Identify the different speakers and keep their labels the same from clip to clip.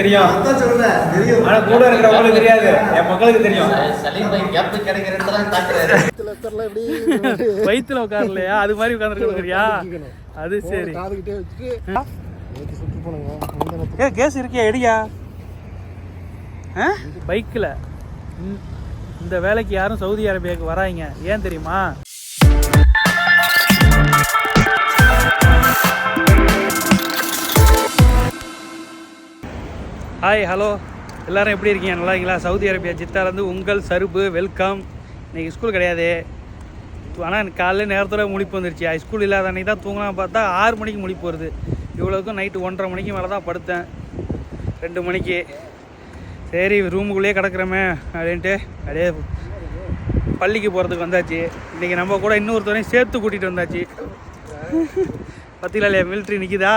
Speaker 1: தெரியும் தெரியும் ஆனா கூட இருக்கிறவங்களுக்கு தெரியாது என் மக்களுக்கு தெரியும் வயிற்றுல இல்லையா அது மாதிரி உட்காந்துருக்கியா அது சரி ஏ கேஸ் இருக்கியா எடியா பைக்கில் இந்த வேலைக்கு யாரும் சவுதி அரேபியாவுக்கு வராங்க ஏன் தெரியுமா ஹாய் ஹலோ எல்லோரும் எப்படி இருக்கீங்க நல்லா இருக்கீங்களா சவுதி அரேபியா ஜித்தாலேருந்து உங்கள் சருப்பு வெல்கம் இன்றைக்கி ஸ்கூல் கிடையாது ஆனால் எனக்கு காலையில் நேரத்தில் முடிப்பு வந்துருச்சு ஸ்கூல் இல்லாத அன்றைக்கி தான் தூங்கலாம் பார்த்தா ஆறு மணிக்கு முடிப்பு வருது இவ்வளோக்கும் நைட்டு ஒன்றரை மணிக்கு மேலே தான் படுத்தேன் ரெண்டு மணிக்கு சரி ரூமுக்குள்ளேயே கிடக்குறோமே அப்படின்ட்டு அப்படியே பள்ளிக்கு போகிறதுக்கு வந்தாச்சு இன்றைக்கி நம்ம கூட இன்னொருத்தரையும் சேர்த்து கூட்டிகிட்டு வந்தாச்சு பத்தியில மிலிட்ரி நிற்கிதா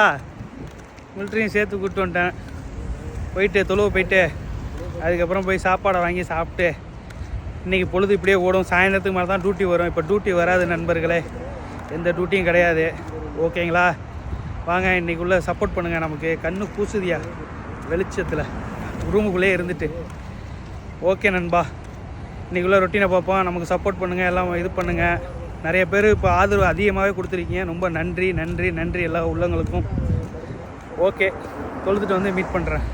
Speaker 1: மிலிட்ரியும் சேர்த்து கூப்பிட்டு வந்துட்டேன் போயிட்டு தொழுவு போயிட்டு அதுக்கப்புறம் போய் சாப்பாடை வாங்கி சாப்பிட்டு இன்றைக்கி பொழுது இப்படியே ஓடும் சாயந்தரத்துக்கு மேலே தான் டியூட்டி வரும் இப்போ டியூட்டி வராது நண்பர்களே எந்த டியூட்டியும் கிடையாது ஓகேங்களா வாங்க இன்றைக்குள்ளே சப்போர்ட் பண்ணுங்கள் நமக்கு கண்ணு கூசுதியா வெளிச்சத்தில் ரூமுக்குள்ளே இருந்துட்டு ஓகே நண்பா இன்றைக்குள்ளே ரொட்டீனை பார்ப்போம் நமக்கு சப்போர்ட் பண்ணுங்கள் எல்லாம் இது பண்ணுங்கள் நிறைய பேர் இப்போ ஆதரவு அதிகமாகவே கொடுத்துருக்கீங்க ரொம்ப நன்றி நன்றி நன்றி எல்லா உள்ளங்களுக்கும் ஓகே தொழுதுட்டு வந்து மீட் பண்ணுறேன்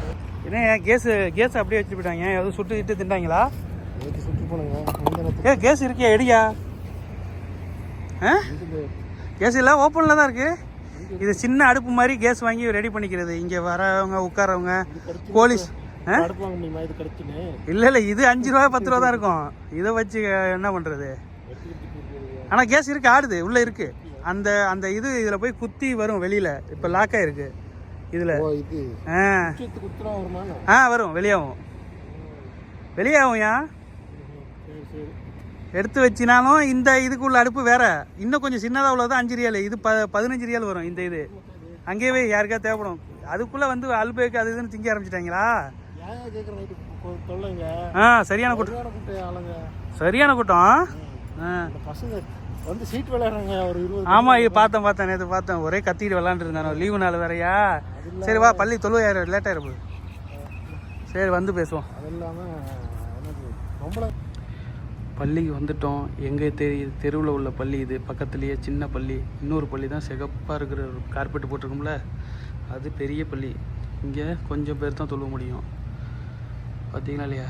Speaker 1: என்ன ஏன் கேஸு கேஸ் அப்படியே வச்சுட்டு போயிட்டாங்க எதுவும் சுட்டு இட்டு திண்டாங்களா சுட்டு ஏ கேஸ் இருக்கியா எடியா ஆ கேஸ் எல்லாம் ஓப்பனில் தான் இருக்குது இது சின்ன அடுப்பு மாதிரி கேஸ் வாங்கி ரெடி பண்ணிக்கிறது இங்கே வரவங்க உட்காரவங்க போலீஸ் இல்லை இல்லை இது அஞ்சு ரூபா பத்து ரூபா தான் இருக்கும் இதை வச்சு என்ன பண்ணுறது ஆனால் கேஸ் இருக்குது ஆடுது உள்ளே இருக்குது அந்த அந்த இது இதில் போய் குத்தி வரும் வெளியில் இப்போ லாக்காக இருக்குது இதில் ஆ வரும் வெளியாகும் வெளியாகும்யா எடுத்து வச்சினாலும் இந்த இதுக்குள்ள அடுப்பு வேற இன்னும் கொஞ்சம் சின்னதாக உள்ளதான் அஞ்சு ரியால் இது ப பதினஞ்சு ரியால் வரும் இந்த இது அங்கேயே யாருக்கா தேவைப்படும் அதுக்குள்ளே வந்து அல்பேக்கு அது இதுன்னு திங்க ஆரம்பிச்சிட்டாங்களா ஆ சரியான கூட்டம் சரியான கூட்டம் ஆ
Speaker 2: பசங்க வந்து சீட் விளையாடுறாங்க ஒரு
Speaker 1: இருபது ஆமா இது பார்த்தேன் பார்த்தேன் நேற்று பார்த்தேன் ஒரே கத்திட்டு விளாண்டுருந்தானோ லீவு நாள் வேறையா சரி வா பள்ளி தொழுவாயிரம் லேட்டாக இருப்பு சரி வந்து பேசுவோம் அது இல்லாமல் ரொம்ப பள்ளிக்கு வந்துட்டோம் எங்கே தெரியுது தெருவில் உள்ள பள்ளி இது பக்கத்துலேயே சின்ன பள்ளி இன்னொரு பள்ளி தான் சிகப்பாக இருக்கிற ஒரு கார்பெட் போட்டிருக்கோம்ல அது பெரிய பள்ளி இங்கே கொஞ்சம் பேர் தான் தொழுவ முடியும் பார்த்தீங்களா இல்லையா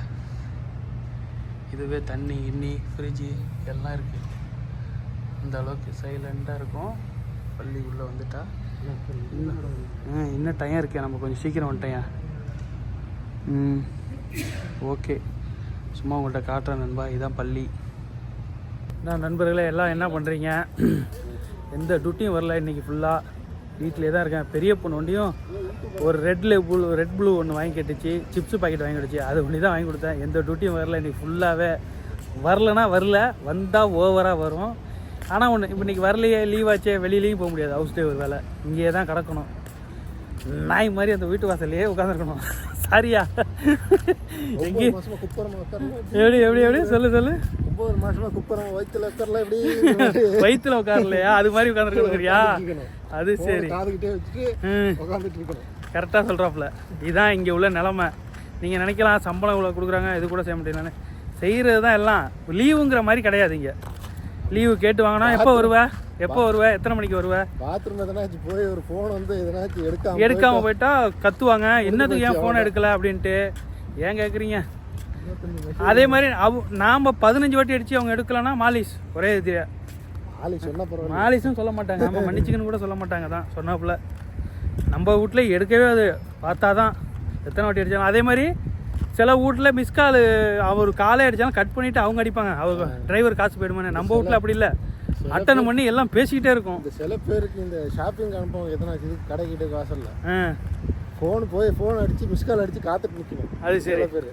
Speaker 1: இதுவே தண்ணி இன்னி ஃப்ரிட்ஜு எல்லாம் இருக்குது இந்த அளவுக்கு சைலண்டாக இருக்கும் பள்ளி உள்ளே வந்துட்டா இன்னும் இன்னும் டைம் இருக்கே நம்ம கொஞ்சம் சீக்கிரம் வந்துட்டேன் ம் ஓகே சும்மா உங்கள்கிட்ட காட்டுறேன் நண்பா இதுதான் பள்ளி நான் நண்பர்களே எல்லாம் என்ன பண்ணுறீங்க எந்த டியூட்டியும் வரல இன்றைக்கி ஃபுல்லாக வீட்டிலே தான் இருக்கேன் பெரிய பொண்ணு ஒண்டியும் ஒரு ரெட் ப்ளூ ரெட் ப்ளூ ஒன்று வாங்கி கட்டுச்சு சிப்ஸு பாக்கெட் வாங்கி கொடுச்சு அது ஒன்று தான் வாங்கி கொடுத்தேன் எந்த டியூட்டியும் வரல இன்றைக்கி ஃபுல்லாகவே வரலனா வரல வந்தால் ஓவராக வரும் ஆனால் ஒன்று இப்போ இன்றைக்கி வரலையே லீவ் ஆச்சே வெளியிலையும் போக முடியாது ஹவுஸ் டே ஒரு வேலை இங்கேயே தான் கிடக்கணும் நாய் மாதிரி அந்த வீட்டு வாசல்லையே உட்காந்துருக்கணும் சாரியா எங்கே எப்படி எப்படி எப்படி சொல்லு சொல்லு ஒம்பது மாசமா குப்புறம் வயிற்றுல உட்காரல வயிற்றுல உட்காரலையா அது மாதிரி உட்காந்துருக்கணுங்கறியா அது சரி கரெக்டாக சொல்கிறாப்புல இதுதான் இங்கே உள்ள நிலமை நீங்கள் நினைக்கலாம் சம்பளம் இவ்வளோ கொடுக்குறாங்க இது கூட செய்ய முடியலன்னு செய்கிறது தான் எல்லாம் லீவுங்கிற மாதிரி கிடையாது இங்கே லீவு கேட்டு வாங்கினா எப்போ வருவ எப்போ வருவ எத்தனை மணிக்கு வருவேன்
Speaker 2: பாத்ரூம் எதனாச்சும் போய் ஒரு ஃபோன் வந்து எதனாச்சும் எடுக்காம
Speaker 1: எடுக்காம போயிட்டா கத்துவாங்க என்னதுக்கு ஏன் ஃபோன் எடுக்கல அப்படின்ட்டு ஏன் கேட்குறீங்க அதே மாதிரி அவ நாம் பதினஞ்சு வாட்டி அடிச்சு அவங்க எடுக்கலன்னா மாலிஸ் ஒரே இது மாலிஷும் சொல்ல மாட்டாங்க நம்ம மன்னிச்சுக்கன்னு கூட சொல்ல மாட்டாங்க தான் சொன்னாப்புல நம்ம வீட்டில் எடுக்கவே அது பார்த்தா தான் எத்தனை வாட்டி அடித்தாலும் அதே மாதிரி சில வீட்டில் மிஸ் கால் அவர் காலை அடித்தாலும் கட் பண்ணிவிட்டு அவங்க அடிப்பாங்க அவங்க டிரைவர் காசு போயிடுமே நம்ம வீட்டில் அப்படி இல்லை அட்டன் பண்ணி எல்லாம் பேசிக்கிட்டே இருக்கும்
Speaker 2: சில பேருக்கு இந்த ஷாப்பிங் அனுப்புவாங்க எதனா இது கடைக்கிட்ட வாசலில் ஃபோன் போய் ஃபோன் அடித்து மிஸ் கால் அடித்து காத்துட்டு நிற்கணும்
Speaker 1: அது சில பேர்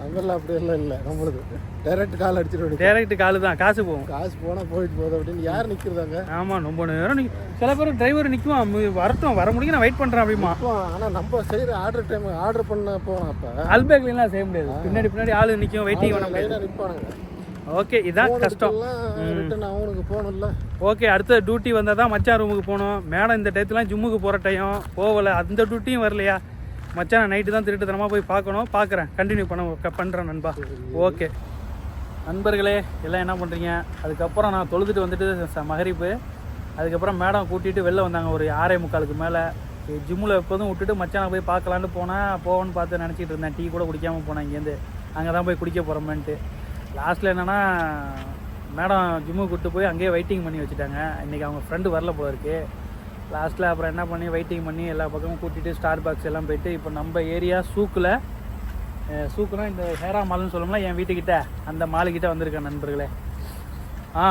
Speaker 2: நம்மள அப்படியெல்லாம் இல்லை நம்மளுக்கு டைரக்ட் கால் அடிச்சிட்டு
Speaker 1: டைரக்ட் கால் தான் காசு போகும்
Speaker 2: காசு போனால் போயிட்டு போதும் அப்படின்னு யார் நிற்கிறதாங்க
Speaker 1: ஆமாம் ரொம்ப நேரம் சில பேர் டிரைவர் நிற்கும் வரட்டும் வர முடியும் நான் வெயிட் பண்ணுறேன் அப்படிமா
Speaker 2: ஆனால் நம்ம செய்கிற ஆர்டர் டைம் ஆர்டர் பண்ண போகிறோம் அப்போ
Speaker 1: அல்பேக்லாம் செய்ய முடியாது பின்னாடி பின்னாடி ஆள் நிற்கும் வெயிட்டிங் பண்ண முடியாது நிற்பானுங்க ஓகே இதான் கஷ்டம் ரிட்டர்ன் அவனுக்கு போகணும்ல ஓகே அடுத்த டியூட்டி வந்தால் தான் மச்சான் ரூமுக்கு போகணும் மேடம் இந்த டயத்துலாம் ஜிம்முக்கு போகிற டைம் போகலை அந்த டியூட்டியும் வரலையா மச்சான் நைட்டு தான் திருட்டுத்தனமாக போய் பார்க்கணும் பார்க்குறேன் கண்டினியூ பண்ண பண்ணுறேன் நண்பா ஓகே நண்பர்களே எல்லாம் என்ன பண்ணுறீங்க அதுக்கப்புறம் நான் தொழுதுட்டு வந்துட்டு மகரிப்பு அதுக்கப்புறம் மேடம் கூட்டிகிட்டு வெளில வந்தாங்க ஒரு ஆறே முக்காலுக்கு மேலே ஜிம்மில் எப்போதும் விட்டுட்டு மச்சானை போய் பார்க்கலான்னு போனால் போவோன்னு பார்த்து நினச்சிட்டு இருந்தேன் டீ கூட குடிக்காமல் போனேன் இங்கேருந்து அங்கே தான் போய் குடிக்க போகிறோமேன்ட்டு லாஸ்ட்டில் என்னென்னா மேடம் ஜிம்முக்கு கூப்பிட்டு போய் அங்கேயே வெயிட்டிங் பண்ணி வச்சுட்டாங்க இன்றைக்கி அவங்க ஃப்ரெண்டு வரல போல இருக்குது லாஸ்ட்டில் அப்புறம் என்ன பண்ணி வெயிட்டிங் பண்ணி எல்லா பக்கமும் கூட்டிகிட்டு ஸ்டார் பாக்ஸ் எல்லாம் போயிட்டு இப்போ நம்ம ஏரியா சூக்கில் சூக்குனா இந்த ஹேரா மால்னு சொல்லணும்னா என் வீட்டுக்கிட்ட அந்த மாலுக்கிட்ட வந்திருக்கேன் நண்பர்களே ஆ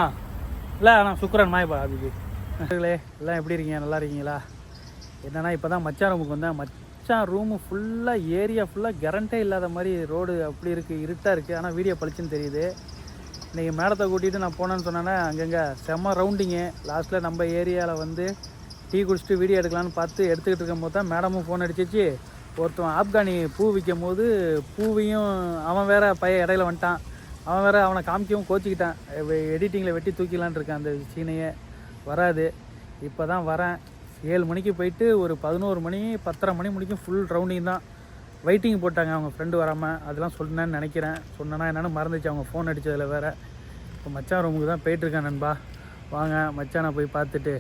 Speaker 1: இல்லை ஆனால் சுக்கரன் மாயப்பா அதுக்கு நண்பர்களே எல்லாம் எப்படி இருக்கீங்க நல்லா இருக்கீங்களா என்னென்னா இப்போ தான் மச்சான் ரூமுக்கு வந்தேன் மச்சான் ரூமு ஃபுல்லாக ஏரியா ஃபுல்லாக கரண்டே இல்லாத மாதிரி ரோடு அப்படி இருக்குது இருட்டாக இருக்குது ஆனால் வீடியோ பழிச்சுன்னு தெரியுது இன்றைக்கி மேடத்தை கூட்டிகிட்டு நான் போனேன்னு சொன்னேன்னா அங்கங்கே செம்ம ரவுண்டிங்கு லாஸ்ட்டில் நம்ம ஏரியாவில் வந்து டீ குடிச்சிட்டு வீடியோ எடுக்கலான்னு பார்த்து எடுத்துக்கிட்டு இருக்கும்போது தான் மேடமும் ஃபோன் அடிச்சிச்சு ஒருத்தன் ஆப்கானி பூ விற்கும் போது பூவையும் அவன் வேற பையன் இடையில வந்துட்டான் அவன் வேற அவனை காமிக்கவும் கோச்சிக்கிட்டான் எடிட்டிங்கில் வெட்டி தூக்கிலான் இருக்கான் அந்த சீனையை வராது இப்போ தான் வரேன் ஏழு மணிக்கு போயிட்டு ஒரு பதினோரு மணி பத்தரை மணி முடிக்கும் ஃபுல் ரவுண்டிங் தான் வெயிட்டிங் போட்டாங்க அவங்க ஃப்ரெண்டு வராமல் அதெல்லாம் சொன்னேன்னு நினைக்கிறேன் சொன்னேன்னா என்னென்னு மறந்துச்சு அவங்க ஃபோன் அடித்ததில் வேறு இப்போ மச்சான் ரூமுக்கு தான் போயிட்டுருக்கேன் நண்பா வாங்க மச்சானை போய் பார்த்துட்டு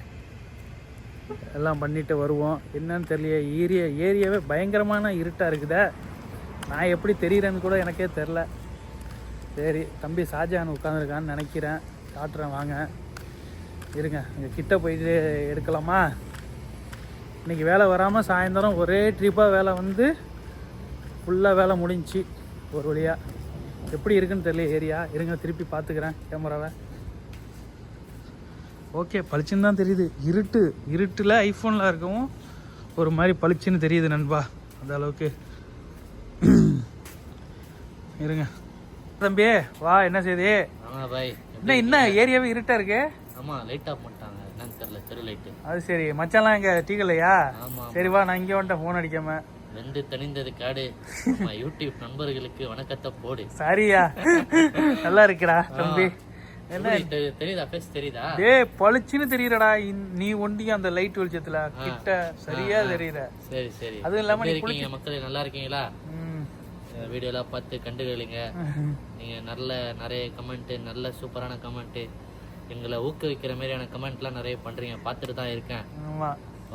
Speaker 1: எல்லாம் பண்ணிட்டு வருவோம் என்னன்னு தெரியல ஏரிய ஏரியாவே பயங்கரமான இருட்டாக இருக்குதா நான் எப்படி தெரிகிறேன்னு கூட எனக்கே தெரில சரி தம்பி ஷாஜஹான் உட்காந்துருக்கான்னு நினைக்கிறேன் காட்டுறேன் வாங்க இருங்க இங்கே கிட்ட போயிட்டு எடுக்கலாமா இன்றைக்கி வேலை வராமல் சாயந்தரம் ஒரே ட்ரிப்பாக வேலை வந்து ஃபுல்லாக வேலை முடிஞ்சிச்சு ஒரு வழியாக எப்படி இருக்குன்னு தெரியல ஏரியா இருங்க திருப்பி பார்த்துக்கிறேன் கேமராவை ஓகே பளிச்சுன்னு தான் தெரியுது இருட்டு இருட்டில் ஐஃபோனில் இருக்கவும் ஒரு மாதிரி பளிச்சுன்னு தெரியுது நண்பா அந்த அளவுக்கு இருங்க தம்பி வா என்ன செய்தி பாய் என்ன என்ன ஏரியாவே இருட்டா இருக்கு
Speaker 3: ஆமா லைட் ஆஃப் பண்ணிட்டாங்க என்னன்னு தெரியல தெரு லைட்
Speaker 1: அது சரி மச்சான்லாம் எங்க டீக்கலையா சரி வா நான் இங்கே வந்துட்டேன் ஃபோன் அடிக்காம
Speaker 3: ரெண்டு தணிந்தது காடு யூடியூப் நண்பர்களுக்கு வணக்கத்தை போடு
Speaker 1: சரியா நல்லா இருக்குடா தம்பி
Speaker 3: தெரியுதா தெரியுதா
Speaker 1: பளிச்சுன்னு நீ அந்த லைட் வெளிச்சத்துல சரியா
Speaker 3: சரி சரி இல்லாம நல்லா இருக்கீங்களா நீங்க நல்ல நிறைய கமெண்ட் நல்ல சூப்பரான கமெண்ட் ஊக்குவிக்கிற மாதிரியான நிறைய பண்றீங்க இருக்கேன்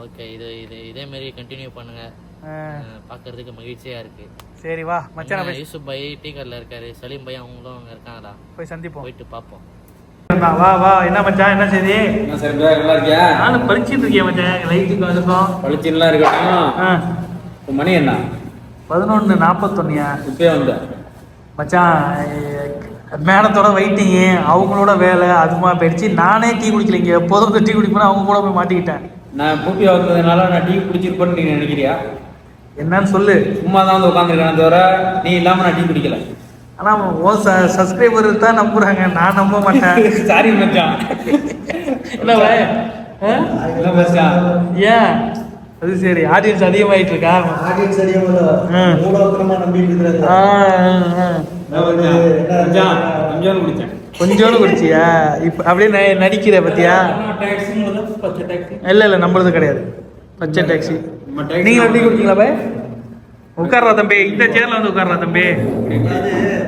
Speaker 3: ஓகே இது இது இதே மாதிரி கண்டினியூ பண்ணுங்க பாக்குறதுக்கு மகிழ்ச்சியா இருக்கு
Speaker 1: சரி வா மச்சான்
Speaker 3: யூசுப் பை டீ கடையில் இருக்காரு சலீம் பை அவங்களும் அங்க இருக்காங்களா போய் சந்திப்போம் போயிட்டு பாப்போம்
Speaker 1: இருந்தான் வா வா என்ன மச்சான் என்ன செய்தி
Speaker 4: என்ன சரி நல்லா இருக்கியா
Speaker 1: நானும் பறிச்சிட்டு இருக்கேன் மச்சான் லைட்டுக்கு வந்துட்டோம்
Speaker 4: பழிச்சுலாம் இருக்கட்டும் இப்போ மணி என்ன
Speaker 1: பதினொன்று நாற்பத்தொன்னியா இப்பயே வந்த மச்சான் மேடத்தோட வெயிட்டிங்கு அவங்களோட வேலை அதுமா போயிடுச்சு நானே டீ குடிக்கலைங்க எப்போதும் டீ குடிப்பேன் அவங்க கூட போய் மாட்டிக்கிட்டேன்
Speaker 4: நான் பூப்பி வந்ததுனால நான் டீ குடிச்சிருப்பேன்னு நீ நினைக்கிறியா என்னன்னு சொல்லு சும்மா தான் வந்து உட்காந்துருக்கேன் தவிர நீ இல்லாமல் நான் டீ குடிக்கலை
Speaker 1: ஆனால் ஓ ச சப்ஸ்கிரைபர் தான் நம்புகிறாங்க நான் நம்ப மாட்டேன்
Speaker 4: சாரி மச்சான் இல்லை மச்சான்
Speaker 1: ஏன் அது சரி ஆடியன்ஸ் அதிகமாயிட்டு இருக்கா
Speaker 2: ஆடியன்ஸ் அதிகமாக நம்பிட்டு
Speaker 1: ஆ குடிச்சியா இப்போ அப்படியே நடிக்கிற பத்தியா இல்லை இல்லை நம்மளது கிடையாது பச்சை டாக்ஸி நீங்கள் எப்படி குடிக்கீங்களா பாய் உட்கார்றா தம்பி இந்த சேர்ல வந்து உட்கார்றா தம்பி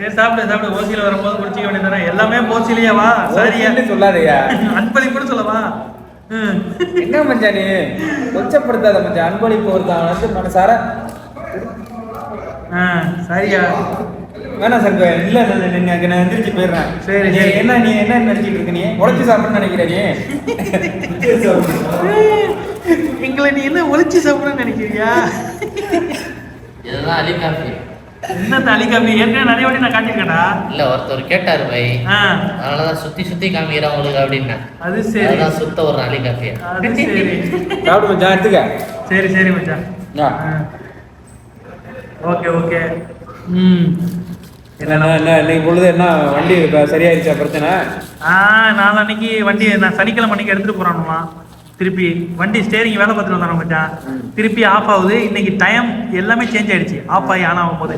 Speaker 1: சரி சாப்பிடு சாப்பிடு ஓசியில் வரும்போது குடிச்சிக்க வேண்டியதானே எல்லாமே போசிலையாவா சரியா சொல்லாதயா அன்பளிப்புன்னு சொல்லவா
Speaker 4: என்ன மஞ்சா நீ கொச்சப்படுத்தாத மஞ்சா அன்பளிப்பு ஒருத்தவன் வந்து மனசார சரியா வேணாம் சார் இல்லை இல்ல நீங்க அங்க நான் எந்திரிச்சு போயிடுறேன் சரி சரி என்ன நீ என்ன நினைச்சிட்டு இருக்க நீ உழைச்சி சாப்பிடணும்னு நினைக்கிற நீ
Speaker 1: எங்களை நீ என்ன உழைச்சி சாப்பிடணும்னு நினைக்கிறியா
Speaker 3: இதுதான் அலி காஃபி
Speaker 1: என்ன நிறைய நான்
Speaker 3: ஒருத்தர் கேட்டாரு பை அதனாலதான் அது சரி ஒரு
Speaker 1: சரி மச்சான் எடுத்துக்க சரி சரி மச்சான் ஓகே ஓகே
Speaker 4: என்ன இன்னைக்கு பொழுது என்ன வண்டி சரியாயிருச்சா பிரச்சனை
Speaker 1: ஆ அன்னைக்கு வண்டி நான் சனிக்கிழமை எடுத்துட்டு போறானுமா திருப்பி வண்டி ஸ்டேரிங் வேலை பார்த்துட்டு வந்தாங்க மச்சான் திருப்பி ஆஃப் ஆகுது இன்னைக்கு டைம் எல்லாமே சேஞ்ச் ஆயிடுச்சு ஆஃப் ஆகி ஆன் ஆகும் போது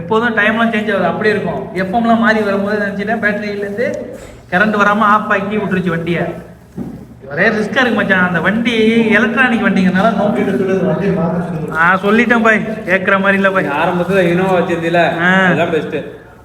Speaker 1: எப்போதும் டைம்லாம் சேஞ்ச் ஆகுது அப்படியே இருக்கும் எஃப்எம்லாம் மாறி வரும்போது நினச்சிட்டேன் பேட்டரியிலேருந்து கரண்ட் வராமல் ஆஃப் ஆக்கி விட்டுருச்சு வண்டியை ஒரே ரிஸ்க்காக இருக்கு மச்சான் அந்த வண்டி எலக்ட்ரானிக்
Speaker 2: வண்டிங்கனால நோக்கி
Speaker 1: ஆ சொல்லிட்டேன் பாய் கேட்குற மாதிரி இல்லை பாய்
Speaker 4: ஆரம்பத்தில் இனோவா வச்சிருந்தில அதான் பெஸ்ட்டு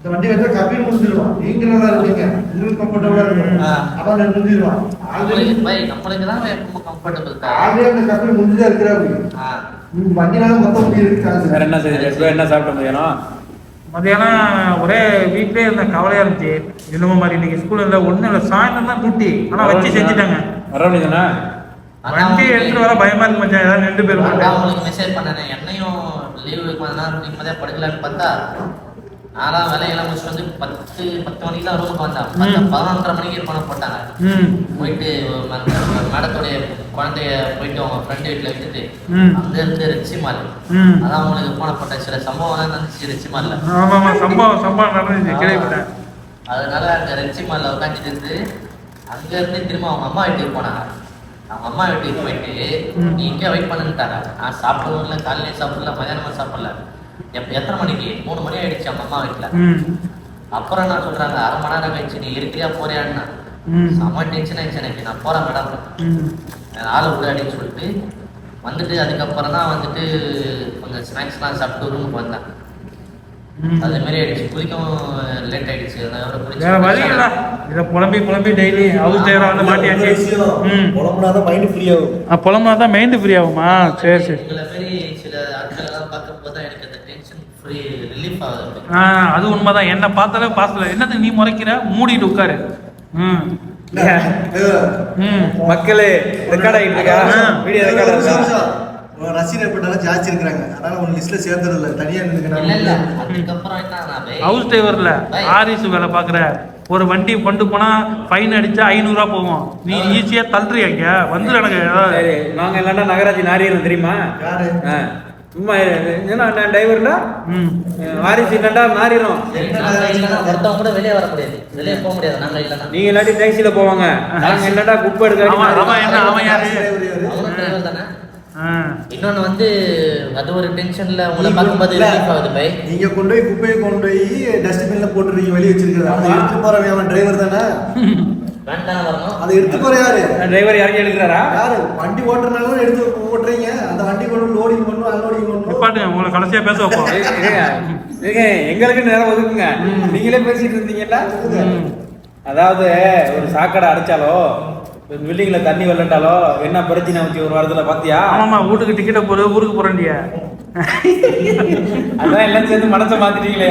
Speaker 2: இந்த வண்டி வச்சா கம்பியில் முடிஞ்சிருவான் நீங்க நல்லா இருக்கீங்க உங்களுக்கு கம்ஃபர்டபுளா இருக்கும் அப்ப முடிஞ்சிருவான் ஆல்ரெடி அந்த கம்பெனி முடிஞ்சா இருக்கிறாரு வண்டினால மொத்தம்
Speaker 4: வேற என்ன செய்யுது என்ன சாப்பிட்ட முடியணும்
Speaker 1: மத்தியானம் ஒரே வீட்லயே இருந்த கவலையா இருந்துச்சு என்னமோ மாதிரி இன்னைக்கு ஸ்கூல்ல இல்ல ஒண்ணும் இல்ல சாயந்தரம் தான் டியூட்டி ஆனா வச்சு செஞ்சுட்டாங்க வரவழைக்கண்ணா வண்டி எடுத்துட்டு வர பயமா இருக்கு மச்சான் ஏதாவது ரெண்டு பேரும்
Speaker 3: அவங்களுக்கு மெசேஜ் பண்ணேன் என்னையும் லீவு கொஞ்ச நேரம் பார்த்தா நாலாம் வேலையெல்லாம் முடிச்சுட்டு வந்து பத்து பத்து மணிக்கு தான் ரூமுக்கு வந்தான் பதினொன்றரை மணிக்கு இருப்பான போட்டாங்க போயிட்டு மேடத்துடைய குழந்தைய போயிட்டு அவங்க ஃப்ரெண்ட் வீட்டுல விட்டுட்டு அங்க இருந்து ரெச்சிமால் அதான் அவங்களுக்கு போன போட்ட சில சம்பவம் எல்லாம் நடந்துச்சு ரெச்சிமால்ல
Speaker 1: சம்பவம் சம்பவம் நடந்துச்சு கேள்விப்பட்டேன்
Speaker 3: அதனால அங்க ரெச்சிமால்ல உட்காந்துட்டு இருந்து அங்க இருந்து திரும்ப அவங்க அம்மா வீட்டுக்கு போனாங்க அவங்க அம்மா வீட்டுக்கு போயிட்டு நீ இங்கே வெயிட் பண்ணுன்ட்டாங்க நான் சாப்பிடவும் இல்லை காலையிலேயும் சாப்பிடல மதியானமா சாப்பிடல எத்தனை மணிக்கு மூணு மணி ஆயிடுச்சு அவங்க அம்மா வீட்டுல அப்புறம் என்ன சொல்றாங்க அரை மணி நேரம் கழிச்சு நீ இருக்கிறியா போறியான்னு செம டென்ஷன் ஆயிடுச்சு எனக்கு நான் போறேன் மேடம் ஆளை விட அப்படின்னு சொல்லிட்டு வந்துட்டு அதுக்கப்புறம் தான் வந்துட்டு கொஞ்சம் ஸ்நாக்ஸ் எல்லாம் சாப்பிட்டு ரூமுக்கு வந்தேன் அதே மாதிரி ஆயிடுச்சு குளிக்கவும் லேட் ஆயிடுச்சு
Speaker 1: வேற வழி டெய்லி ஹவுஸ் டயர் வந்து மாட்டியாச்சு
Speaker 2: புலம்புனா தான் மைண்ட் ஃப்ரீ ஆகும்
Speaker 1: புலம்புனா தான் மைண்ட் ஃப்ரீ ஆகுமா சரி சரி
Speaker 3: சில ஆட்கள் எல்லாம் பார்க்க
Speaker 1: ஆ அது உண்மைதான் என்ன பார்த்தாலே பாசல என்னது நீ முறைக்கிற மூடிட்டு உட்காரு
Speaker 4: ம் மக்களே ரெக்கார்ட் ஆகிட்டு இருக்கா வீடியோ ரெக்கார்ட்
Speaker 2: ரசிகர்
Speaker 1: ஹவுஸ் டிரைவர்ல வேலை ஒரு வண்டி கொண்டு போனா ஃபைன் அடிச்சா ஐநூறு போவோம் நீ ஈஸியா தள்ளுறியா இங்க
Speaker 4: நாங்க இல்லைன்னா நகராட்சி நாரியர் தெரியுமா சும்மா ஏன்னா நான் டிரைவர்னா வாரிசு இல்லைண்டா மாறிடும்
Speaker 3: ஒருத்தவங்க கூட வெளியே வரக்கூடாது வெளியே போக முடியாது
Speaker 4: நீங்கள் இல்லாட்டி டாக்ஸியில் போவாங்க நாங்கள் இல்லைண்டா புக்
Speaker 1: எடுக்க
Speaker 3: இன்னொன்று வந்து அது ஒரு டென்ஷனில் உங்களை பார்க்கும்போது ரிலீஃப் ஆகுது பை
Speaker 2: நீங்கள் கொண்டு போய் குப்பையை கொண்டு போய் டஸ்ட்பினில் போட்டுருக்கீங்க வெளியே வச்சிருக்கிறது அதை எடுத்துகிட்டு போகிறவன் டிரைவர் தானே அதை எடுத்து போற யாரு
Speaker 4: டிரைவர் யாரும் எடுக்கிறாரா
Speaker 2: யாரு வண்டி ஓட்டுறனால எடுத்து ஓட்டுறீங்க அந்த வண்டி கொண்டு லோடிங் பண்ணும் அன்லோடிங் பண்ணும்
Speaker 1: பாட்டு உங்களை கடைசியா பேச வைப்போம்
Speaker 4: ஏங்க எங்களுக்கு நேரம் ஒதுக்குங்க நீங்களே பேசிட்டு இருந்தீங்கல்ல அதாவது ஒரு சாக்கடை அடைச்சாலோ பில்டிங்ல தண்ணி வெள்ளட்டாலோ என்ன பிரச்சனை ஒரு வாரத்துல பாத்தியா
Speaker 1: ஆமா வீட்டுக்கு டிக்கெட்டை போற ஊருக்கு போறேன்டியா
Speaker 4: அதான் எல்லாம் சேர்ந்து மனசை மாத்திட்டீங்களா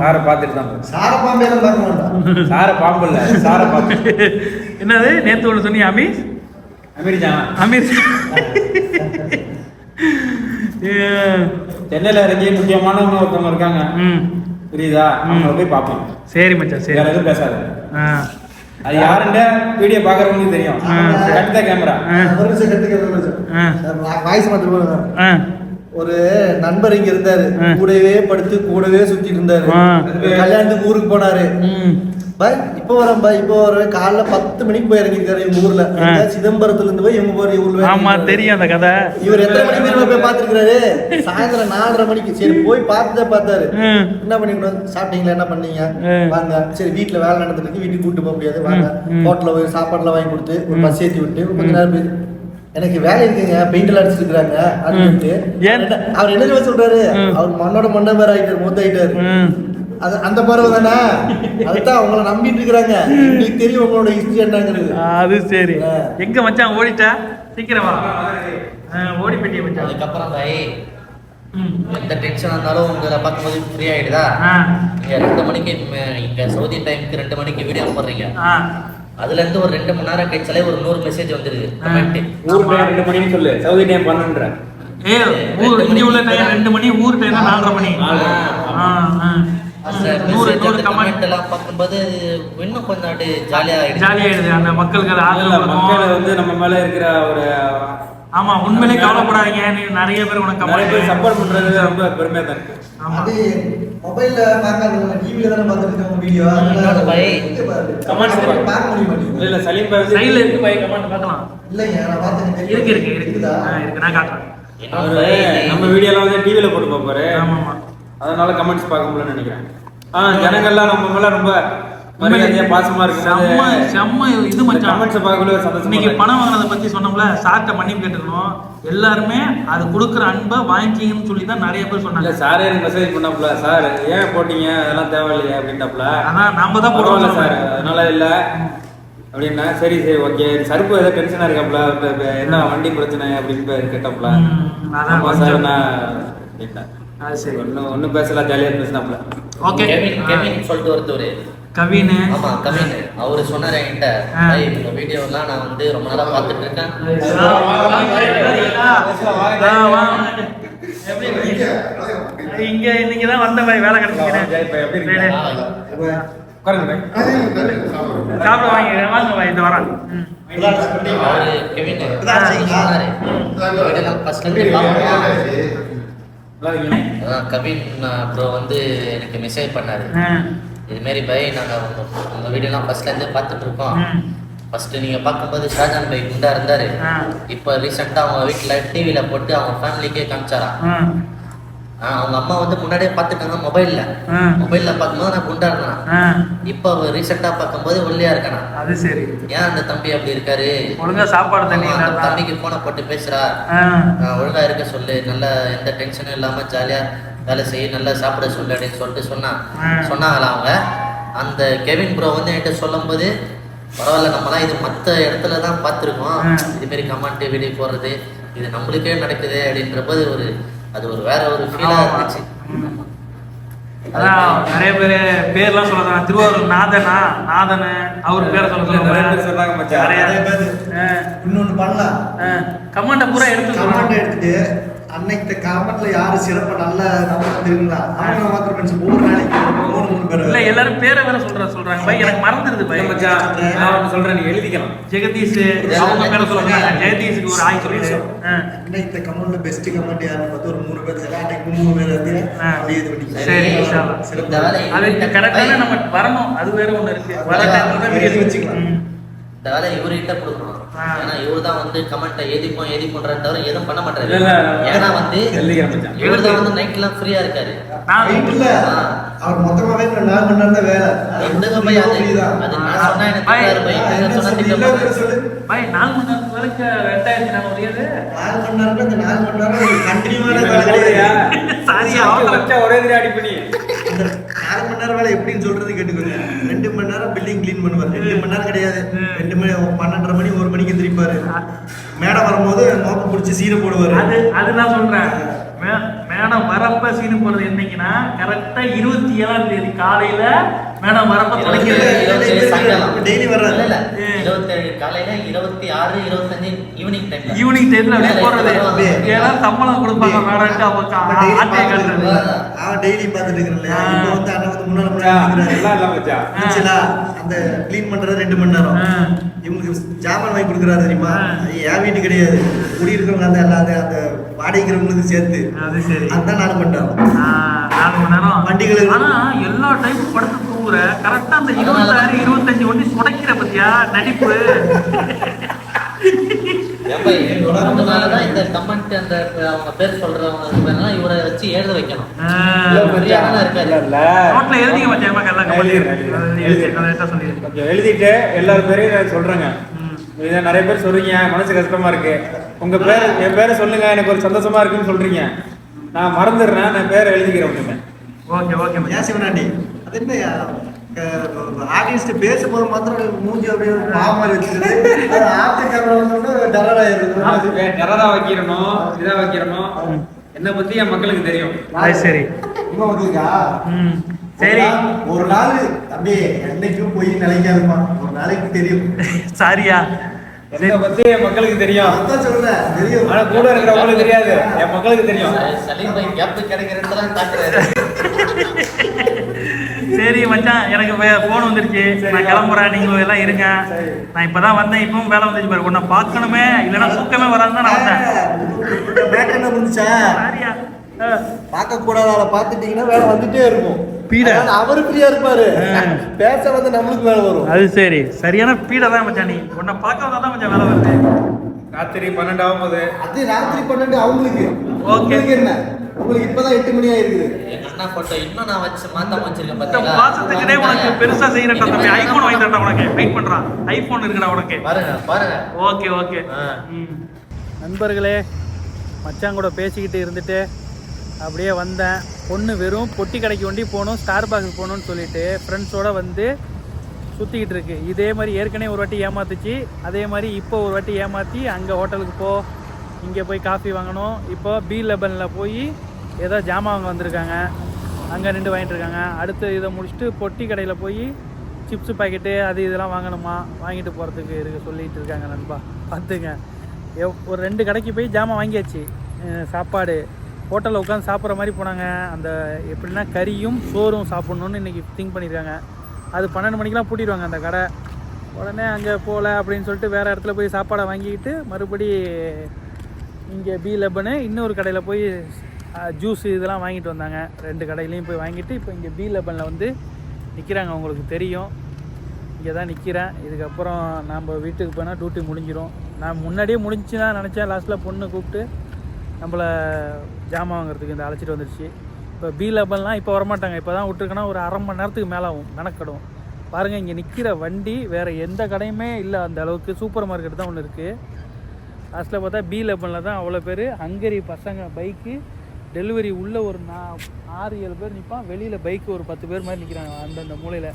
Speaker 4: சாரை பார்த்துட்டு தான்
Speaker 2: சார பாம்பு எல்லாம் பார்க்க மாட்டான் சார பாம்பு இல்லை சார பாம்பு
Speaker 1: என்னது நேற்று ஒன்று சொன்னி அமீர் அமீர் ஜான் அமீர்
Speaker 4: சென்னையில் இறங்கி முக்கியமானவங்க ஒருத்தவங்க இருக்காங்க புரியுதா அவங்கள போய் பார்ப்போம் சரி மச்சான் சரி எதுவும் பேசாத அது யாருண்டா வீடியோ பார்க்குறவங்களுக்கு தெரியும் கட்ட கேமரா
Speaker 2: வாய்ஸ் மட்டும் ஒரு நண்பர் இங்க இருந்தாரு கூடவே படுத்து கூடவே சுத்திட்டு இருந்தாரு கல்யாணத்துக்கு ஊருக்கு போனாரு பாய் இப்ப வரேன் பாய் இப்போ வர காலைல பத்து மணிக்கு போய் இறங்கிருக்காரு எங்க ஊர்ல சிதம்பரத்துல இருந்து போய் இவங்க போய் ஊர்ல
Speaker 1: ஆமா தெரியும் அந்த கதை
Speaker 2: இவர் எத்தனை மணிக்கு திரும்ப போய் பாத்துருக்காரு சாயந்தரம் நாலரை மணிக்கு சரி போய் பார்த்துதான் பார்த்தாரு என்ன பண்ணிக்கணும் சாப்பிட்டீங்களா என்ன பண்ணீங்க வாங்க சரி வீட்டுல வேலை நடந்துட்டு வீட்டுக்கு கூட்டு போக முடியாது வாங்க ஹோட்டல்ல போய் சாப்பாடுல வாங்கி கொடுத்து ஒரு பஸ் ஏற்றி விட்டு கொஞ்ச நேரம் எனக்கு வேலை இருக்குங்க பெயிண்டர் அடிச்சிட்டு இருக்காங்க அவர் என்ன சொல்றாரு அவர் மண்ணோட மண்ண மாதிரி ஆயிட்டாரு மூத்த ஆயிட்டாரு அது அந்த பறவை தானே அதுதான் அவங்கள நம்பிட்டு இருக்கிறாங்க உங்களுக்கு தெரியும் உங்களோட ஹிஸ்டரி என்னங்கிறது
Speaker 1: அது சரி எங்க மச்சான் ஓடிட்டா சீக்கிரமா ஓடி பெட்டி மச்சான்
Speaker 3: அதுக்கப்புறம் தாய் எந்த டென்ஷன் இருந்தாலும் உங்களை பார்க்கும்போது ஃப்ரீ ஆயிடுதா நீங்க ரெண்டு மணிக்கு இங்க சவுதி டைமுக்கு ரெண்டு மணிக்கு வீடியோ போடுறீங்க அதுல இருந்து ஒரு ரெண்டு மணி நேரம் கழிச்சாலே ஒரு நூறு மெசேஜ் வந்துருது
Speaker 4: ஊர் ரெண்டு மணின்னு சொல்லு சவுதி டைம் பன்னெண்டுற
Speaker 1: ஏ ஊர் உள்ள டைம் ரெண்டு மணி ஊர் டைம் நாலரை மணி நூறு அந்த மக்களுக்கு
Speaker 4: வந்து நம்ம இருக்கிற ஒரு
Speaker 1: ஆமா நிறைய பேர் உனக்கு
Speaker 4: சப்போர்ட் பண்றது ரொம்ப பெருமையா
Speaker 2: தான் மொபைல்ல பார்க்காதவங்க டிவில தான பார்த்துட்டு இருக்காங்க வீடியோ
Speaker 3: அதனால
Speaker 4: கமெண்ட்ஸ் கமெண்ட் பார்க்க
Speaker 1: முடிய மாட்டேங்குது இல்ல சலீம் பை சைடுல இருந்து பாய் கமெண்ட் பார்க்கலாம்
Speaker 2: இல்ல நான் பார்த்தேன்
Speaker 1: இருக்கு இருக்கு இருக்குதா இருக்கு நான் காட்டுறேன்
Speaker 4: நம்ம வீடியோல வந்து டிவில போட்டு பார்ப்பாரு ஆமா அதனால கமெண்ட்ஸ் பார்க்க முடியலன்னு நினைக்கிறேன் ஆ ஜனங்கள்லாம் நம்ம மேல ரொம்ப மரியாதையா பாசமா இருக்கு
Speaker 1: செம்ம செம்ம இது மச்சான்
Speaker 4: கமெண்ட்ஸ் பார்க்கல சந்தோஷம்
Speaker 1: நீங்க பணம் வாங்குறத பத்தி சொன்னோம்ல சார்ட்ட மன்னிப்பு கேட்டுக்கணும் எல்லாருமே அது கொடுக்குற அன்பை வாங்கிக்கிங்கன்னு சொல்லி தான் நிறைய பேர் சொன்னாங்க
Speaker 4: சாரே மெசேஜ் பண்ணாப்ல சார் ஏன் போட்டீங்க அதெல்லாம் தேவையில்லையே அப்படின்னாப்ல
Speaker 1: ஆனா நாம தான் போடுவோம்ல சார்
Speaker 4: அதனால இல்ல அப்படின்னா சரி சரி ஓகே சருப்பு ஏதாவது டென்ஷனா இருக்காப்ல என்ன வண்டி பிரச்சனை அப்படின்னு கேட்டாப்ல ஆமா சார் நான் சரி ஒன்றும் ஒன்றும் பேசலாம் ஜாலியாக பேசினாப்ல
Speaker 1: ஓகே சொல்லிட்டு ஒருத்தர் கவின்
Speaker 3: ஆமா கவினு அவரு சொன்னாரு என்கிட்ட வீடியோலாம் நான் வந்து ரொம்ப பார்த்துட்டு இருக்கேன்
Speaker 1: இன்னைக்கு தான் வேலை வாங்க
Speaker 3: கவின் வந்து எனக்கு மெசேஜ் பண்ணாரு இதுமாரி பை நாங்கள் உங்கள் வீடியோலாம் ஃபஸ்ட்லேருந்து இருக்கோம் ஃபர்ஸ்ட் நீங்க பார்க்கும்போது ஷாஜான் பை குண்டா இருந்தாரு இப்போ ரீசெண்டாக அவங்க வீட்டுல டிவியில் போட்டு அவங்க ஃபேமிலிக்கே காமிச்சாராம் அவங்க அம்மா வந்து முன்னாடியே பாத்துட்டாங்க மொபைல்ல மொபைல்ல பார்க்கும்போது நான் குண்டா இருந்தேன் இப்போ அவர் ரீசெண்டாக பார்க்கும்போது ஒல்லியாக இருக்கணும் அது சரி ஏன் அந்த தம்பி அப்படி இருக்காரு
Speaker 1: ஒழுங்காக சாப்பாடு தண்ணி
Speaker 3: தம்பிக்கு ஃபோனை போட்டு பேசுறா ஒழுங்கா இருக்க சொல்லு நல்லா எந்த டென்ஷனும் இல்லாம ஜாலியா வேலை செய்ய நல்லா சாப்பிட சொல்லு அப்படின்னு சொல்லிட்டு சொன்னான் சொன்னாங்களா அவங்க அந்த கெவின் ப்ரோ வந்து என்கிட்ட சொல்லும் போது பரவாயில்ல நம்மளாம் இது மற்ற இடத்துல தான் பார்த்துருக்கோம் இதுமாரி கமெண்ட் வெளியே போடுறது இது நம்மளுக்கே நடக்குது அப்படின்ற போது ஒரு அது ஒரு வேற ஒரு ஃபீலாக இருந்துச்சு
Speaker 1: அதான் நிறைய பேர் பேர்லாம் சொல்லுறாங்க திருவாரூர் நாதனா நாதன் அவர் பேரை சொல்ல
Speaker 4: சொல்லுவாங்க இன்னொன்று பண்ணலாம்
Speaker 1: கமெண்ட்டை பூரா எடுத்து
Speaker 2: கமெண்ட் எடுத்துட்டு அன்னைக்கு காமெண்ட்ல யாரு சிறப்பா நல்லா நல்லா தெரியுங்களா அவங்க மாத்திரம் மென்ஷன் ஒவ்வொரு
Speaker 1: எல்லாரும் பேரை வேற சொல்ற சொல்றாங்க பை எனக்கு மறந்துருது பை நான் சொல்றேன் நீ எழுதிக்கலாம் ஜெகதீஷ் அவங்க பேரை சொல்லுங்க ஜெகதீஷ்க்கு ஒரு ஆய் சொல்லி
Speaker 2: அன்னைக்கு கமெண்ட்ல பெஸ்ட் கமெண்ட் யாருன்னு பார்த்து ஒரு மூணு பேர் அன்னைக்கு மூணு பேர் வந்து அப்படியே
Speaker 1: சரி அது இந்த நம்ம வரணும் அது வேற ஒண்ணு இருக்கு வர வச்சுக்கலாம்
Speaker 3: இந்த வேலை இவர்கிட்ட கொடுக்கணும் ஏன்னா இவர் தான் வந்து கமெண்ட்டை எதிப்போம் எதிப்போன்ற தவிர எதுவும் பண்ண மாட்டாரு ஏன்னா வந்து இவர் தான் வந்து நைட் எல்லாம் ஃப்ரீயா இருக்காரு
Speaker 2: அவர் மொத்தமாவே நான் கொண்டாந்த வேலை
Speaker 3: என்னங்க போய் அது அது நான் சொன்னா எனக்கு
Speaker 1: நாலு மணி நேரத்துக்கு வேலைக்கு ரெண்டாயிரத்தி நாலு முடியாது
Speaker 2: நாலு மணி நேரம் இந்த நாலு மணி நேரம் கண்டினியூவான வேலை
Speaker 1: இல்லையா ஒரே அடிப்படி
Speaker 2: நாலு மணி நேரம் வேலை எப்படின்னு சொல்றது கேட்டுக்கோங்க ரெண்டு மணி நேரம் பில்டிங் கிளீன் பண்ணுவார் ரெண்டு மணி நேரம் கிடையாது ரெண்டு மணி பன்னெண்டரை மணி ஒரு மணிக்கு எந்திரிப்பாரு மேடம் வரும்போது நோக்கம் பிடிச்சி சீனை போடுவாரு
Speaker 1: அது அதுதான் சொல்றேன் மேடம் வரப்ப சீனு போடுறது என்னைக்குன்னா கரெக்டா இருபத்தி ஏழாம் தேதி காலையில மேடம் வரப்ப தொடங்கி
Speaker 4: டெய்லி வர்றது
Speaker 3: இல்ல இருபத்தேழு காலையில இருபத்தி ஆறு இருபத்தஞ்சு ஈவினிங் டைம்
Speaker 1: ஈவினிங் டைம்ல போடுறது ஏன்னா சம்பளம் கொடுப்பாங்க மேடம்
Speaker 2: கட்டுறது நானும் டெய்லி பார்த்துட்டு இருக்கிறேன் அந்த பண்றது ரெண்டு மணி நேரம் தெரியுமா என் வீட்டு கிடையாது குடியிருக்கிறவங்க அந்த அந்த வாடகைக்கிறவங்களுக்கு சேர்த்து அதுதான் நாலு மணி நேரம்
Speaker 1: நாலு மணி நேரம் வண்டிகளுக்கு எல்லா டைமும் படுத்து தூங்குற கரெக்டா அந்த இருபத்தாறு இருபத்தஞ்சு வண்டி சுடைக்கிற பத்தியா நடிப்பு
Speaker 3: அந்த அவங்க சொல்றவங்க இவரை வச்சு எழுத வைக்கணும்
Speaker 4: கொஞ்சம் பேரையும் சொல்றேங்க நிறைய பேர் சொல்றீங்க மனசு கஷ்டமா இருக்கு உங்க பேர் என் பேரை சொல்லுங்க எனக்கு ஒரு சந்தோஷமா இருக்குன்னு சொல்றீங்க நான் மறந்துடுறேன் நான் பேரை எழுதிக்கிறேன்
Speaker 1: ஓகே
Speaker 2: ஓகே சிவனாண்டி அது என்ன ஆர்டிஸ்ட் பேசும்போது மாத்திரம் மூஞ்சி அப்படியே ஒரு பாவமாக வச்சுட்டு ஆர்ட் கேமரா டெரர் ஆயிருக்கு
Speaker 1: டெரரா வைக்கிறணும் இதாக வைக்கிறணும் என்னை பற்றி என் மக்களுக்கு தெரியும் சரி ரொம்ப வந்துருக்கா சரி
Speaker 2: ஒரு நாள் அப்படியே என்னைக்கும் போய் நிலைக்காதுமா ஒரு நாளைக்கு தெரியும்
Speaker 1: சாரியா
Speaker 4: என்னை பத்தி என் மக்களுக்கு தெரியும்
Speaker 2: அதான் சொல்றேன் தெரியும்
Speaker 4: ஆனா கூட இருக்கிறவங்களுக்கு தெரியாது என் மக்களுக்கு தெரியும்
Speaker 3: சலீம் பை கேப் கிடைக்கிற இடத்துல
Speaker 1: சரி மச்சான் எனக்கு ஃபோன் வந்துருச்சு நான் கிளம்புறேன் நீங்களும் எல்லாம் இருங்க நான் இப்பதான் வந்தேன் இப்பவும் வேலை வந்துச்சு பாரு உன்னை பார்க்கணுமே இல்லைன்னா சூக்கமே வராதுன்னு நான் வந்தேன்
Speaker 2: மேட்டர் என்ன முடிச்சா பார்த்துட்டீங்கன்னா வேலை வந்துட்டே இருக்கும் பீடை அவரு வந்து நம்மளுக்கு வேலை வரும்
Speaker 1: அது சரி சரியான தான் மச்சான் நீ பார்க்க தான் மச்சான் வேலை
Speaker 4: ராத்திரி பன்னெண்டு ஆகும்
Speaker 2: அது ராத்திரி பன்னெண்டு அவங்களுக்கு ஓகே என்ன உங்களுக்கு இப்பதான் எட்டு மணி ஆயிருக்குது
Speaker 3: என்ன போட்டோ இன்னும் நான் வச்சு மாத்த வச்சிருக்கேன்
Speaker 1: பாத்தீங்களா உனக்கு பெருசா செய்யறடா தம்பி ஐபோன் வாங்கி தரடா உனக்கு வெயிட் பண்றான் ஐபோன் இருக்குடா உனக்கு
Speaker 3: பாருங்க பாருங்க
Speaker 1: ஓகே ஓகே நண்பர்களே மச்சான் கூட பேசிக்கிட்டு இருந்துட்டு அப்படியே வந்தேன் பொண்ணு வெறும் பொட்டி கடைக்கு வண்டி போகணும் ஸ்டார் பாக்ஸ் போகணும்னு சொல்லிட்டு ஃப்ரெண்ட்ஸோட வந்து சுற்றிக்கிட்டு இருக்கு இதே மாதிரி ஏற்கனவே ஒரு வாட்டி ஏமாத்துச்சு அதே மாதிரி இப்போ ஒரு வாட்டி ஏமாற்றி அங்கே ஹோட்டலுக்கு போ இங்கே போய் காஃபி வாங்கணும் இப்போ பி லெபனில் போய் ஏதோ ஜாமான் அவங்க வந்திருக்காங்க அங்கே நின்று வாங்கிட்டு இருக்காங்க அடுத்து இதை முடிச்சுட்டு பொட்டி கடையில் போய் சிப்ஸு பாக்கெட்டு அது இதெல்லாம் வாங்கணுமா வாங்கிட்டு போகிறதுக்கு இருக்க சொல்லிகிட்டு இருக்காங்க நண்பா பார்த்துங்க எவ் ஒரு ரெண்டு கடைக்கு போய் ஜாமான் வாங்கியாச்சு சாப்பாடு ஹோட்டலில் உட்காந்து சாப்பிட்ற மாதிரி போனாங்க அந்த எப்படின்னா கறியும் சோறும் சாப்பிட்ணுன்னு இன்றைக்கி திங்க் பண்ணியிருக்காங்க அது பன்னெண்டு மணிக்கெலாம் பூட்டிடுவாங்க அந்த கடை உடனே அங்கே போகல அப்படின்னு சொல்லிட்டு வேறு இடத்துல போய் சாப்பாடை வாங்கிக்கிட்டு மறுபடி இங்கே பி லெபனு இன்னொரு கடையில் போய் ஜூஸ் இதெல்லாம் வாங்கிட்டு வந்தாங்க ரெண்டு கடையிலையும் போய் வாங்கிட்டு இப்போ இங்கே பி லெபனில் வந்து நிற்கிறாங்க அவங்களுக்கு தெரியும் இங்கே தான் நிற்கிறேன் இதுக்கப்புறம் நம்ம வீட்டுக்கு போனால் டியூட்டி முடிஞ்சிடும் நான் முன்னாடியே தான் நினச்சேன் லாஸ்ட்டில் பொண்ணு கூப்பிட்டு நம்மளை ஜாமான் வாங்குறதுக்கு இந்த அழைச்சிட்டு வந்துடுச்சு இப்போ பி லெபல்லாம் இப்போ வரமாட்டாங்க இப்போ தான் விட்டுருக்கேன்னா ஒரு அரை மணி நேரத்துக்கு மேலே ஆகும் மெனக்கடும் பாருங்கள் இங்கே நிற்கிற வண்டி வேறு எந்த கடையுமே இல்லை அந்த அளவுக்கு சூப்பர் மார்க்கெட் தான் ஒன்று இருக்குது லாஸ்ட்டில் பார்த்தா பி லெபனில் தான் அவ்வளோ பேர் ஹங்கரி பசங்க பைக்கு டெலிவரி உள்ளே ஒரு நா ஆறு ஏழு பேர் நிற்பான் வெளியில் பைக்கு ஒரு பத்து பேர் மாதிரி நிற்கிறாங்க அந்தந்த மூலையில்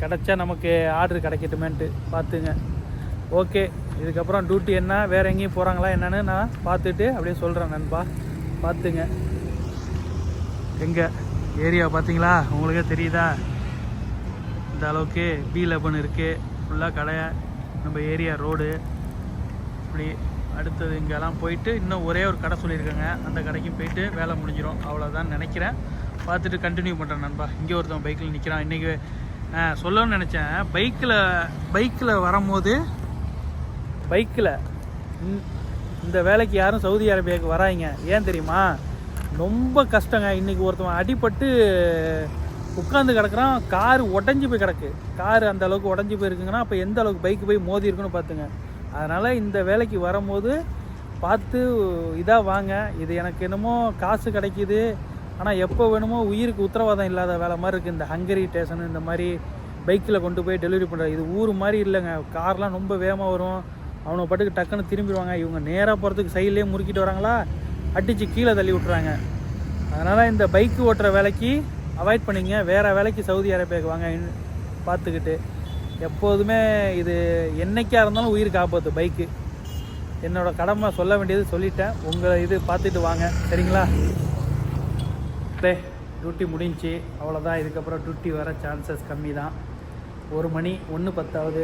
Speaker 1: கிடச்சா நமக்கு ஆர்டர் கிடைக்கட்டுமேன்ட்டு பார்த்துங்க ஓகே இதுக்கப்புறம் டியூட்டி என்ன வேறு எங்கேயும் போகிறாங்களா என்னென்னு நான் பார்த்துட்டு அப்படியே சொல்கிறேன் நண்பா பார்த்துங்க எங்கே ஏரியா பார்த்தீங்களா உங்களுக்கே தெரியுதா இந்த அளவுக்கு பி லெபன் இருக்குது ஃபுல்லாக கடை நம்ம ஏரியா ரோடு அப்படி அடுத்தது இங்கெல்லாம் போயிட்டு இன்னும் ஒரே ஒரு கடை சொல்லியிருக்காங்க அந்த கடைக்கும் போயிட்டு வேலை முடிஞ்சிடும் அவ்வளோதான் நினைக்கிறேன் பார்த்துட்டு கண்டினியூ பண்ணுறேன் நண்பா இங்கே ஒருத்தன் பைக்கில் நிற்கிறான் இன்றைக்கி சொல்லணும்னு நினச்சேன் பைக்கில் பைக்கில் வரும்போது பைக்கில் இந்த வேலைக்கு யாரும் சவுதி அரேபியாவுக்கு வராங்க ஏன் தெரியுமா ரொம்ப கஷ்டங்க இன்றைக்கி ஒருத்தவன் அடிப்பட்டு உட்காந்து கிடக்குறான் கார் உடஞ்சி போய் கிடக்கு கார் அந்த அளவுக்கு உடஞ்சி போயிருக்குங்கன்னா அப்போ எந்த அளவுக்கு பைக்கு போய் மோதி இருக்குன்னு பார்த்துங்க அதனால் இந்த வேலைக்கு வரும்போது பார்த்து இதாக வாங்க இது எனக்கு என்னமோ காசு கிடைக்கிது ஆனால் எப்போ வேணுமோ உயிருக்கு உத்தரவாதம் இல்லாத வேலை மாதிரி இருக்குது இந்த ஹங்கரி ஸ்டேஷன் இந்த மாதிரி பைக்கில் கொண்டு போய் டெலிவரி பண்ணுற இது ஊர் மாதிரி இல்லைங்க கார்லாம் ரொம்ப வேகமாக வரும் அவனை பாட்டுக்கு டக்குன்னு திரும்பிடுவாங்க இவங்க நேராக போகிறதுக்கு சைட்லேயே முறுக்கிட்டு வராங்களா அடித்து கீழே தள்ளி விட்றாங்க அதனால் இந்த பைக்கு ஓட்டுற வேலைக்கு அவாய்ட் பண்ணிங்க வேறு வேலைக்கு சவுதி அரேபியாவுக்கு வாங்க பார்த்துக்கிட்டு எப்போதுமே இது என்றைக்காக இருந்தாலும் உயிர் காப்பாற்று பைக்கு என்னோடய கடமை சொல்ல வேண்டியது சொல்லிட்டேன் உங்களை இது பார்த்துட்டு வாங்க சரிங்களா டே டியூட்டி முடிஞ்சு அவ்வளோதான் இதுக்கப்புறம் டியூட்டி வர சான்சஸ் கம்மி தான் ஒரு மணி ஒன்று பத்தாவது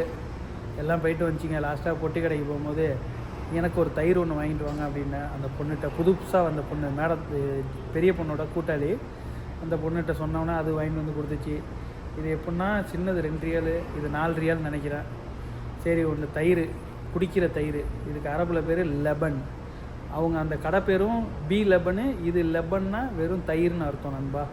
Speaker 1: எல்லாம் போயிட்டு வந்துச்சிங்க லாஸ்ட்டாக பொட்டி கடைக்கு போகும்போது எனக்கு ஒரு தயிர் ஒன்று வாங்கிட்டு வாங்க அப்படின்னு அந்த பொண்ணுகிட்ட புதுசாக வந்த பொண்ணு மேடம் பெரிய பொண்ணோட கூட்டாளி அந்த பொண்ணுகிட்ட சொன்னோன்னே அது வாங்கிட்டு வந்து கொடுத்துச்சு இது எப்படின்னா சின்னது ரெண்டு ரியல் இது நாலு ரியல்னு நினைக்கிறேன் சரி ஒன்று தயிர் குடிக்கிற தயிர் இதுக்கு அரபில் பேர் லெபன் அவங்க அந்த கடை பேரும் பி லெபனு இது லெபன்னா வெறும் தயிர்னு அர்த்தம் நண்பா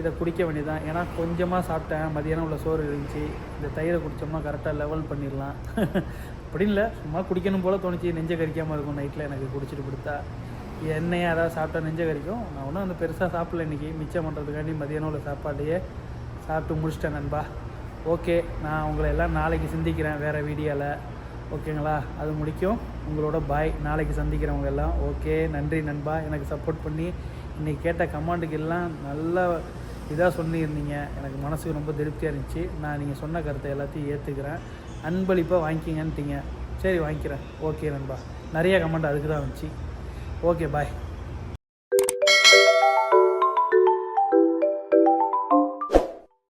Speaker 1: இதை குடிக்க வேண்டியதான் ஏன்னா கொஞ்சமாக சாப்பிட்டேன் மதியானம் உள்ள சோறு இருந்துச்சு இந்த தயிரை குடித்தோம்னா கரெக்டாக லெவல் பண்ணிடலாம் அப்படின்னு இல்லை சும்மா குடிக்கணும் போல் தோணுச்சு நெஞ்ச கறிக்காமல் இருக்கும் நைட்டில் எனக்கு குடிச்சிட்டு கொடுத்தா எண்ணெயாக ஏதாவது சாப்பிட்டா நெஞ்ச கறிக்கும் நான் ஒன்றும் அந்த பெருசாக சாப்பிடல இன்றைக்கி மிச்சம் பண்ணுறதுக்காண்டி மதியானம் உள்ள சாப்பாட்டையே சாப்பிட்டு முடிச்சிட்டேன் நண்பா ஓகே நான் உங்களை எல்லாம் நாளைக்கு சிந்திக்கிறேன் வேறு வீடியோவில் ஓகேங்களா அது முடிக்கும் உங்களோட பாய் நாளைக்கு சந்திக்கிறவங்க எல்லாம் ஓகே நன்றி நண்பா எனக்கு சப்போர்ட் பண்ணி இன்றைக்கி கேட்ட கமாண்டுக்கு எல்லாம் நல்ல இதாக சொல்லியிருந்தீங்க எனக்கு மனசுக்கு ரொம்ப திருப்தியாக இருந்துச்சு நான் நீங்கள் சொன்ன கருத்தை எல்லாத்தையும் ஏற்றுக்கிறேன் அன்பளிப்பாக வாங்கிக்கிங்கன்ட்டிங்க சரி வாங்கிக்கிறேன் ஓகே நண்பா நிறைய கமெண்ட் அதுக்கு தான் வந்துச்சு ஓகே பாய்